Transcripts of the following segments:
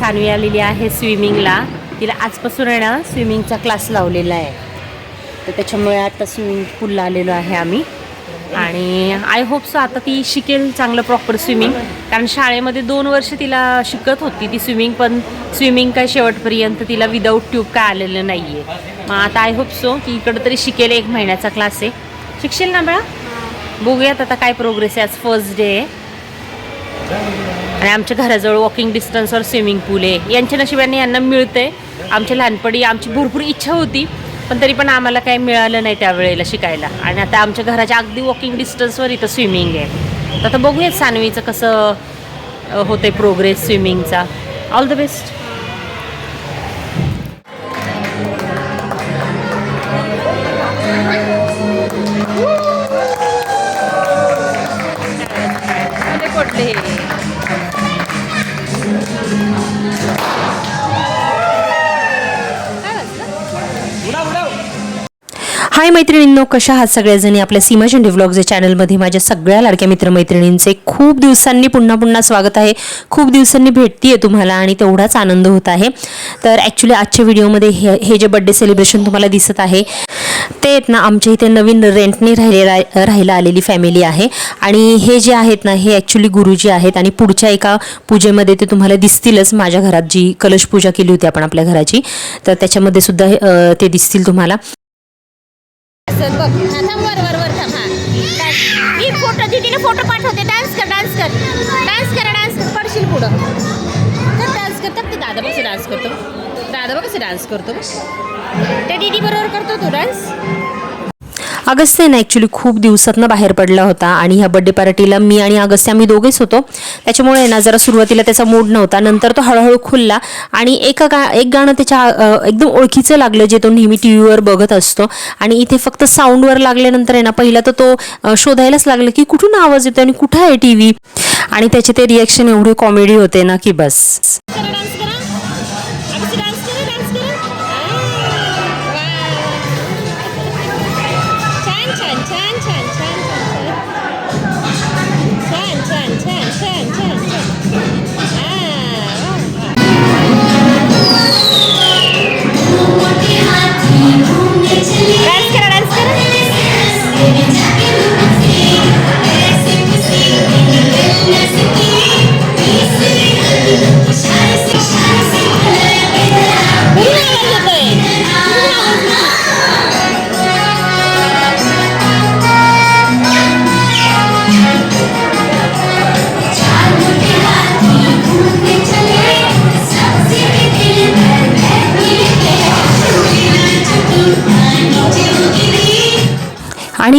सानवी आलेली आहे स्विमिंगला. तिला आजपासून आहे ना स्विमिंगचा क्लास लावलेला आहे. तर त्याच्यामुळे आता स्विमिंग पूलला आलेलो आहे आम्ही. आणि आय होप सो आता ती शिकेल चांगलं प्रॉपर स्विमिंग कारण शाळेमध्ये दोन वर्ष तिला शिकत होती ती स्विमिंग पण स्विमिंग काय शेवटपर्यंत तिला विदाऊट ट्यूब काय आलेलं नाही आहे मग आता आय होप सो की इकडं तरी शिकेल एक महिन्याचा क्लास आहे. शिकशील ना बळा? बघूयात आता काय प्रोग्रेस आहे. आज फर्स्ट डे आहे. आणि आमच्या घराजवळ वॉकिंग डिस्टन्सवर स्विमिंग पूल आहे. यांच्या नशिबाने यांना आहे आमच्या लहानपणी आमची भरपूर इच्छा होती पण तरी पण आम्हाला काही मिळालं नाही त्यावेळेला शिकायला. आणि आता आमच्या घराच्या अगदी वॉकिंग डिस्टन्सवर इथं स्विमिंग आहे. तर आता बघूयात सानवीचं कसं होते प्रोग्रेस स्विमिंगचा ऑल द बेस्ट पडले हाय मैत्रिणींनो कशा आहात सगळ्याजणी आपल्या सीमा झेंडे या चॅनलमध्ये माझ्या सगळ्या लाडक्या मित्रमैत्रिणींचे खूप दिवसांनी पुन्हा पुन्हा स्वागत आहे. खूप दिवसांनी भेटती आहे तुम्हाला आणि तेवढाच आनंद होत आहे. तर ॲक्च्युली आजच्या व्हिडिओमध्ये हे हे जे बड्डे सेलिब्रेशन तुम्हाला दिसत आहे ते आहेत ना आमच्या इथे नवीन रेंटने राहिलेला राहायला आलेली फॅमिली आहे. आणि हे जे आहेत ना हे ॲक्च्युली गुरुजी आहेत आणि पुढच्या एका पूजेमध्ये ते तुम्हाला दिसतीलच. माझ्या घरात जी कलश पूजा केली होती आपण आपल्या घराची तर त्याच्यामध्ये सुद्धा ते दिसतील तुम्हाला. असं बघ हा, थांब वर वर वर थांब हा. मी फोटो दीदीने फोटो पाठवते. डान्स कर डान्स कर. डान्स कर डान्स पडशील पुढं. तर डान्स करतात ते दादा कसं डान्स करतो. दादा बघ कसं डान्स करतो त्या दीदी बरोबर करतो तू डान्स अगस्त्य ना ॲक्च्युली खूप दिवसातनं बाहेर पडला होता आणि ह्या बड्डे पार्टीला मी आणि अगस्त्य आम्ही दोघेच होतो. त्याच्यामुळे ना जरा सुरुवातीला त्याचा मूड नव्हता. नंतर तो हळूहळू खुलला आणि एका गा एक गाणं त्याच्या एकदम ओळखीचं लागलं जे तो नेहमी टी व्हीवर बघत असतो. आणि इथे फक्त साऊंडवर लागल्यानंतर आहे ना पहिला तर तो शोधायलाच लागला की कुठून आवाज येतो आणि कुठं आहे टी व्ही आणि त्याचे ते रिॲक्शन एवढे कॉमेडी होते ना की बस.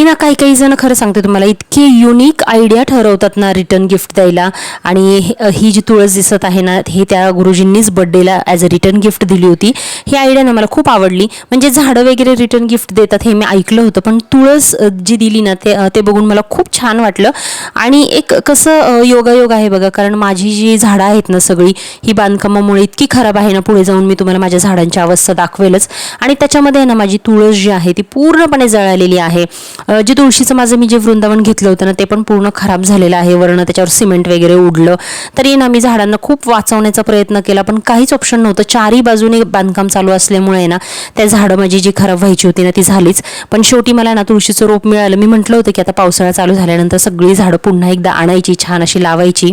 आणि ना काही काही जण खरं सांगते तुम्हाला इतके युनिक आयडिया ठरवतात ना रिटर्न गिफ्ट द्यायला. आणि ही जी तुळस दिसत आहे ना हे त्या गुरुजींनीच बड्डेला ॲज अ रिटर्न गिफ्ट दिली होती. ही आयडिया ना मला खूप आवडली. म्हणजे झाडं वगैरे रिटर्न गिफ्ट देतात हे मी ऐकलं होतं पण तुळस जी दिली ना ते ते बघून मला खूप छान वाटलं. आणि एक कसं योगायोग आहे बघा कारण माझी जी झाडं आहेत ना सगळी ही बांधकामामुळे इतकी खराब आहे ना पुढे जाऊन मी तुम्हाला माझ्या झाडांची अवस्था दाखवेलच. आणि त्याच्यामध्ये ना माझी तुळस जी आहे ती पूर्णपणे जळालेली आहे. जे तुळशीचं माझं मी जे वृंदावन घेतलं होतं ना ते पण पूर्ण खराब झालेलं आहे. वरनं त्याच्यावर सिमेंट वगैरे उडलं. तरी ना मी झाडांना खूप वाचवण्याचा प्रयत्न केला पण काहीच ऑप्शन नव्हतं. चारही बाजूने बांधकाम चालू असल्यामुळे ना त्या झाडं माझी जी खराब व्हायची होती ना ती झालीच. पण शेवटी मला ना तुळशीचं रोप मिळालं. मी म्हटलं होतं की आता पावसाळा चालू झाल्यानंतर सगळी झाडं पुन्हा एकदा आणायची छान अशी लावायची.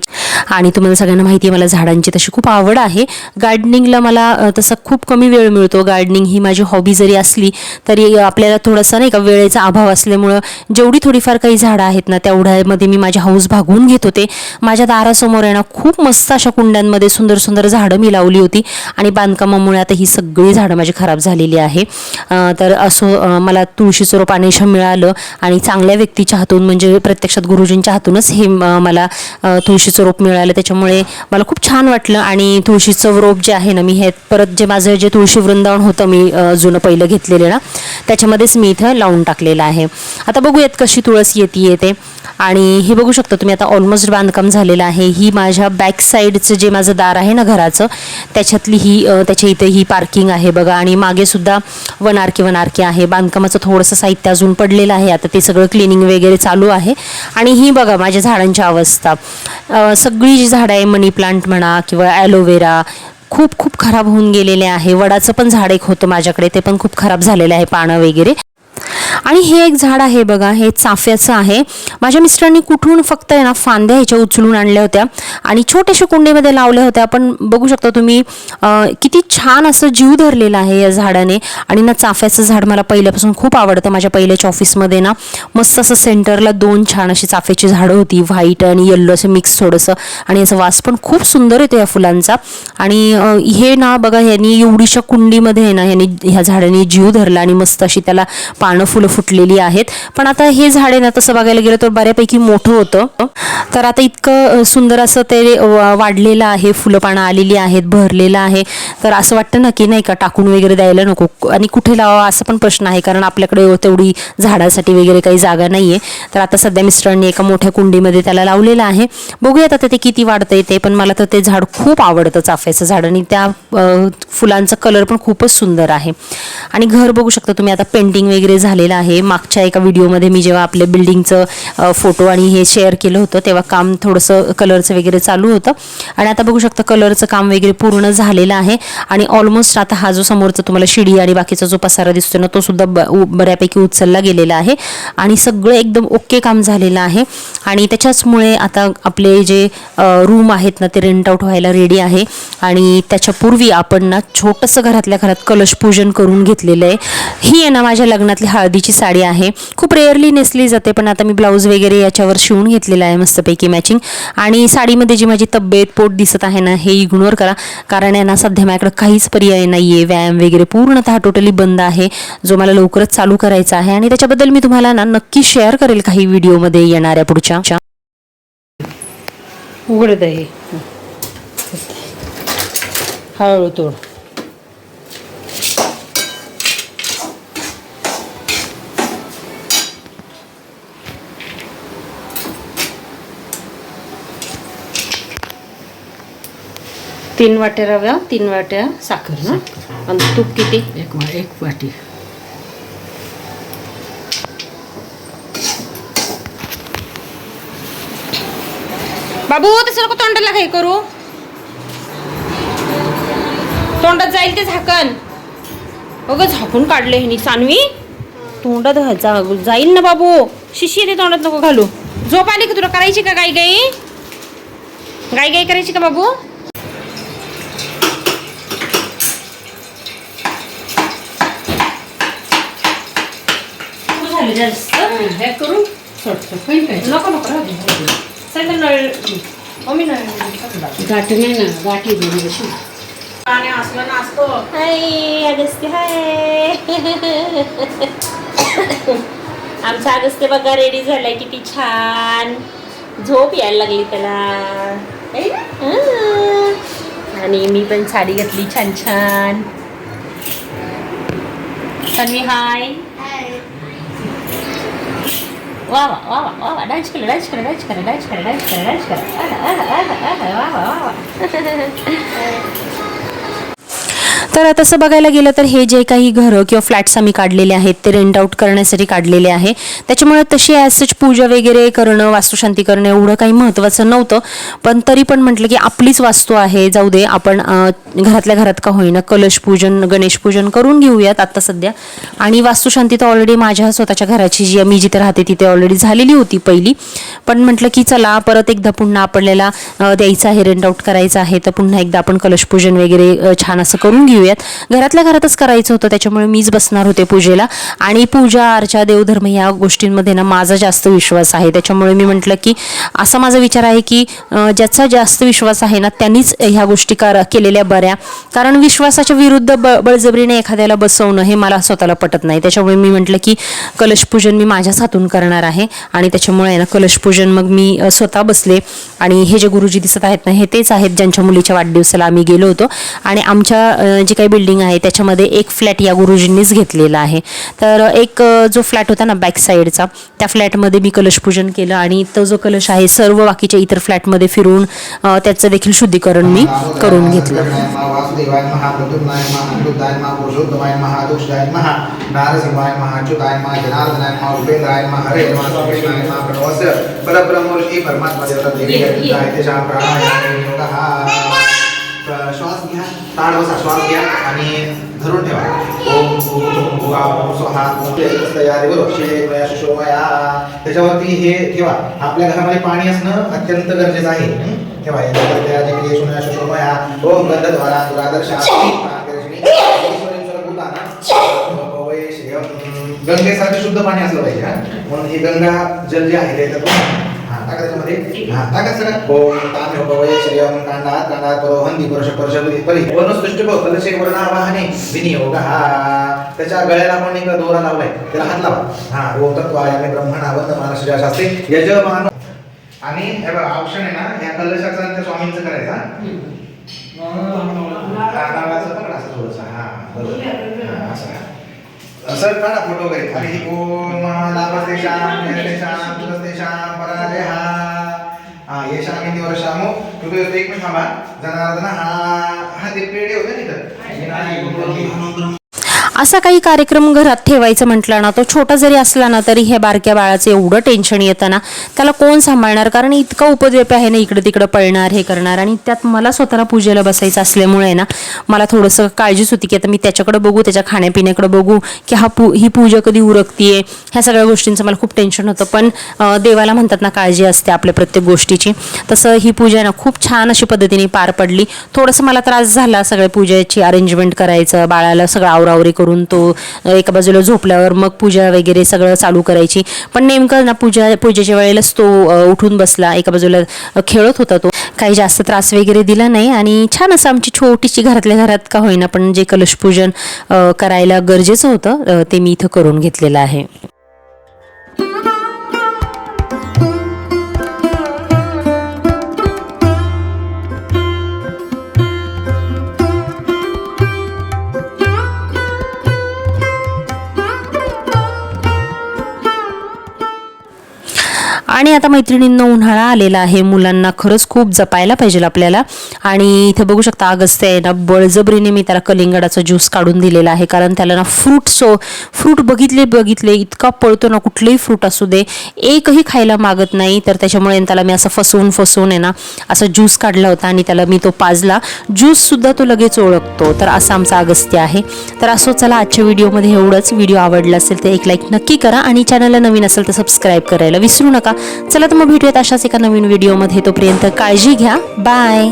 आणि तुम्हाला सगळ्यांना माहिती आहे मला झाडांची तशी खूप आवड आहे. गार्डनिंगला मला तसं तसा खूप कमी वेळ मिळतो. गार्डनिंग ही माझी हॉबी जरी असली तरी आपल्याला थोडासा नाही का वेळेचा अभाव असल्यामुळं जेवढी थोडीफार काही झाडं आहेत ना तेवढ्यामध्ये मी माझ्या हाऊस भागवून घेत होते. माझ्या दारासमोर आहे ना खूप मस्त अशा कुंड्यांमध्ये सुंदर सुंदर झाडं मी लावली होती आणि बांधकामामुळे आता ही सगळी झाडं माझी खराब झालेली आहे. तर असो मला तुळशीचं रोप अनेशा मिळालं आणि चांगल्या व्यक्तीच्या हातून म्हणजे प्रत्यक्षात गुरुजींच्या हातूनच हे मला तुळशीचं रोप मिळालं. त्याच्यामुळे मला खूप छान वाटलं. आणि तुळशीचं रोप जे आहे ना मी हे परत जे माझं जे तुळशी वृंदावन होतं मी जुनं पहिलं घेतलेलं ना त्याच्यामध्येच मी इथं लावून टाकलेलं आहे. आता बघूयात कशी तुळस येते येते. आणि हे बघू शकता तुम्ही आता ऑलमोस्ट बांधकाम झालेलं आहे. ही माझ्या बॅक साईडचं जे माझं दार आहे ना घराचं त्याच्यातली ही त्याच्या इथे ही पार्किंग आहे बघा. आणि मागेसुद्धा वनारकी वनारकी आहे. बांधकामाचं थोडंसं साहित्य अजून पडलेलं आहे. आता ते सगळं क्लिनिंग वगैरे चालू आहे. आणि ही बघा माझ्या झाडांची अवस्था. सगळी जी झाडं आहे मनी प्लांट म्हणा किंवा ॲलोवेरा खूप खूप खराब होऊन गेलेले आहे. वडाचं पण झाड एक होतं माझ्याकडे. ते पण खूप खराब झालेलं आहे पानं वगैरे. आणि हे एक झाड आहे बघा हे चाफ्याचं आहे. माझ्या मिस्टरांनी कुठून फक्त आहे ना फांद्या ह्याच्या उचलून आणल्या होत्या आणि छोट्याशा कुंडीमध्ये लावल्या होत्या. पण बघू शकता तुम्ही किती छान असं जीव धरलेला आहे या झाडाने. आणि ना चाफ्याचं झाड मला पहिल्यापासून खूप आवडतं माझ्या पहिल्याच्या ऑफिसमध्ये ना. मस्त असं सेंटरला दोन छान अशी चाफ्याची झाडं होती व्हाईट आणि येल्लो असं मिक्स थोडंसं. आणि याचा वास पण खूप सुंदर येतो या फुलांचा. आणि हे ना बघा ह्यांनी एवढीशा कुंडीमध्ये आहे ना ह्यांनी ह्या झाडांनी जीव धरला आणि मस्त अशी त्याला पानं फुलं फुटलेली आहेत. पण आता हे झाड आहे ना तसं बघायला गेलं तर बऱ्यापैकी मोठं होतं. तर आता इतकं सुंदर असं ते वाढलेलं आहे. फुलं पानं आलेली आहेत भरलेलं आहे. तर असं वाटतं ना की नाही का टाकून वगैरे द्यायला नको. आणि कुठे लावा असा पण प्रश्न आहे. कारण आपल्याकडे तेवढी झाडासाठी वगैरे काही जागा नाही आहे तर आता सध्या मिस्टरांनी एका मोठ्या कुंडीमध्ये त्याला लावलेलं आहे. बघूयात आता ते किती वाढतंय ते पण मला तर ते झाड खूप आवडतं चाफ्याचं झाड. आणि त्या फुलांचा कलर पण खूपच सुंदर आहे. आणि घर बघू शकता तुम्ही आता पेंटिंग वगैरे झालेलं आहे. मागच्या एका व्हिडिओमध्ये मी जेव्हा आपल्या बिल्डिंगचं फोटो आणि हे शेअर केलं होतं तेव्हा काम थोडंसं कलरचं वगैरे चालू होतं. आणि आता बघू शकता कलरचं काम वगैरे पूर्ण झालेलं आहे. आणि ऑलमोस्ट आता हा जो समोरचा तुम्हाला शिडी आणि बाकीचा जो पसारा दिसतो ना तो सुद्धा ब- उ- बऱ्यापैकी उचलला गेलेला आहे. आणि सगळं एकदम ओके काम झालेलं आहे. आणि त्याच्याचमुळे आता आपले जे रूम आहेत ना ते रेंट आउट व्हायला रेडी आहे. आणि त्याच्यापूर्वी आपण ना छोटंसं घरातल्या घरात कलश पूजन करून घेतलेलं आहे. ही आहे ना माझ्या लग्नातली हळदीची साडी आहे. खूप रेअरली नेसली जाते पण आता मी ब्लाऊज वगैरे याच्यावर शिवून घेतलेला आहे मस्तपैकी मॅचिंग आणि साडीमध्ये जी माझी तब्येत पोट दिसत आहे ना हे इग्नोर करा. कारण यांना ना सध्या माझ्याकडे काहीच पर्याय नाही आहे व्यायाम वगैरे पूर्णतः टोटली बंद आहे. जो मला लवकरच चालू करायचा आहे. आणि त्याच्याबद्दल मी तुम्हाला ना नक्की शेअर करेल काही व्हिडिओमध्ये येणाऱ्या पुढच्या. उघडत आहे हळू तोड. तीन वाट्या रव्या तीन वाट्या साखर ना आणि तूप किती? एक वा एक वाटी. बाबू तसं नको तोंडाला काही करू. तोंडात जाईल ते झाकण. अगं झाकून काढले ह्यानी. सानवी तोंडात जाईल ना बाबू. शिशी ते तोंडात नको घालू. झोप आली का तुला? करायची का गाई गाई गाई गाई करायची का बाबू? जास्त. हे पण नको नको राहू दे. नळ मम्मी नळ टाकून गाठी नाही ना गाठी दोन अशी आणि असलं नाचतो हाय अगस्ते हाय. आमचा अगस्ते बघा रेडी झालाय किती छान. झोप यायला लागली त्याला. आणि मी पण साडी घातली छान छान. तन्वी हाय. वा वा वा वा वा वा डान्स केलं डान्स केलं डान्स करा डान्स करा डान्स करा डान्स करा आहा, आहा, आहा, आहा, वा वा वा वा तर तसं बघायला गेलं तर हे जे काही घरं किंवा फ्लॅट्स आम्ही काढलेले आहेत ते रेंट आउट करण्यासाठी काढलेले आहे. त्याच्यामुळे तशी ॲज सच पूजा वगैरे करणं वास्तुशांती करणं एवढं काही महत्त्वाचं नव्हतं. पण तरी पण म्हटलं की आपलीच वास्तू आहे जाऊ दे आपण घरातल्या घरात का होईना कलश पूजन गणेश पूजन करून घेऊयात आत्ता सध्या. आणि वास्तुशांती तर ऑलरेडी माझ्या स्वतःच्या घराची जी मी जिथे राहते तिथे ऑलरेडी झालेली होती पहिली. पण म्हटलं की चला परत एकदा पुन्हा आपल्याला द्यायचं आहे रेंट आउट करायचं आहे तर पुन्हा एकदा आपण कलश पूजन वगैरे छान असं करून घेऊया करूयात घरातल्या घरातच करायचं होतं त्याच्यामुळे मीच बसणार होते पूजेला. आणि पूजा अर्चा देवधर्म या गोष्टींमध्ये ना माझा जास्त विश्वास आहे. त्याच्यामुळे मी म्हटलं की असा माझा विचार आहे की ज्याचा जास्त विश्वास आहे ना त्यांनीच ह्या गोष्टी कर केलेल्या बऱ्या. कारण विश्वासाच्या विरुद्ध ब बळजबरीने एखाद्याला बसवणं हे मला स्वतःला पटत नाही. त्याच्यामुळे मी म्हटलं की कलशपूजन मी माझ्याच हातून करणार आहे. आणि त्याच्यामुळे ना कलशपूजन मग मी स्वतः बसले. आणि हे जे गुरुजी दिसत आहेत ना हे तेच आहेत ज्यांच्या मुलीच्या वाढदिवसाला आम्ही गेलो होतो. आणि आमच्या जे काही बिल्डिंग आहे त्याच्यामध्ये एक फ्लॅट या गुरुजींनीच घेतलेला आहे तर एक जो फ्लॅट होता ना बॅक साईडचा त्या फ्लॅटमध्ये मी कलशपूजन केलं आणि तो जो कलश आहे सर्व बाकीच्या इतर फ्लॅटमध्ये फिरून त्याचं देखील शुद्धीकरण मी करून घेतलं परब्रह्म परमात्मा देवता देवी श्वास घ्या. ताड बसा श्वास घ्या आणि धरून ठेवा. तयारी त्याच्यावरती हे ठेवा. आपल्या घरामध्ये पाणी असणं अत्यंत गरजेचं आहे. ठेवा. याच्यावर ओम गंधद्वारा गंगेसारखं शुद्ध पाणी असलं पाहिजे म्हणून हे गंगा जल जे आहे त्याच्यातून टाका त्याच्यामध्ये हा टाका सगळं ओम ताम्यो भवये श्रियम कांडात कांडात परोहंती परुष परुष परी वनसृष्टी भव कलशे वर्णावाहने विनियोग हा त्याच्या गळ्याला आपण एक दोरा लावलाय त्याला हात लावा. हा ओम तत्वायामे ब्रह्मणा वंद महाराष्ट्र शास्त्री यजमान. आणि हे बघा ऑप्शन आहे ना या कलशाचा त्या स्वामींचं करायचा पकडा असं थोडंसं हा बरोबर. हा, असं सर काढा फोटो वगैरे. हरी ओम लाभस्तेशाम जयतेशाम तुलस्तेशाम पराजय हा. हा येशाम इति वर्षामो कृपया एक मिनिट थांबा. जनार्दन हा हा ते पेढे होते ना इथं. असा काही कार्यक्रम घरात ठेवायचं म्हटलं ना तो छोटा जरी असला ना तरी हे बारक्या बाळाचं एवढं टेन्शन येतं ना त्याला कोण सांभाळणार? कारण इतका उपद्व्याप आहे ना इकडे तिकडं पळणार हे करणार. आणि त्यात मला स्वतःला पूजेला बसायचं असल्यामुळे ना मला थोडंसं काळजीच होती की आता मी त्याच्याकडे बघू त्याच्या खाण्यापिण्याकडे बघू की हा पू ही पूजा कधी उरकतीये? ह्या सगळ्या गोष्टींचं मला खूप टेन्शन होतं. पण देवाला म्हणतात ना काळजी असते आपल्या प्रत्येक गोष्टीची. तसं ही पूजा ना खूप छान अशी पद्धतीने पार पडली. थोडंसं मला त्रास झाला सगळ्या पूजेची अरेंजमेंट करायचं बाळाला सगळं आवरावरी करून तो एका बाजूला झोपल्यावर मग पूजा वगैरे सगळं चालू करायची. पण नेमकं ना पूजा पूजेच्या वेळेलाच तो उठून बसला. एका बाजूला खेळत होता तो. काही जास्त त्रास वगैरे दिला नाही आणि छान असं आमची छोटीशी घरातल्या घरात का होईना पण जे कलशपूजन करायला गरजेचं होतं ते मी इथं करून घेतलेलं आहे. आणि आता मैत्रिणींना उन्हाळा आलेला आहे. मुलांना खरंच खूप जपायला पाहिजे आपल्याला. आणि इथे बघू शकता अगस्त आहे ना बळजबरीने मी त्याला कलिंगडाचा ज्यूस काढून दिलेला आहे. कारण त्याला ना फ्रूट सो फ्रूट बघितले बघितले इतका पळतो ना कुठलेही फ्रूट असू दे एकही खायला मागत नाही. तर त्याच्यामुळे त्याला मी असं फसवून फसवून आहे ना असा ज्यूस काढला होता आणि त्याला मी तो पाजला. ज्यूससुद्धा तो लगेच ओळखतो. तर असा आमचा अगस्त्य आहे. तर असो चला आजच्या व्हिडिओमध्ये एवढंच. व्हिडिओ आवडला असेल तर एक लाईक नक्की करा. आणि चॅनलला नवीन असेल तर सबस्क्राईब करायला विसरू नका. चला तर मग भेटूयात अशाच एका नवीन व्हिडिओमध्ये. तोपर्यंत काळजी घ्या. बाय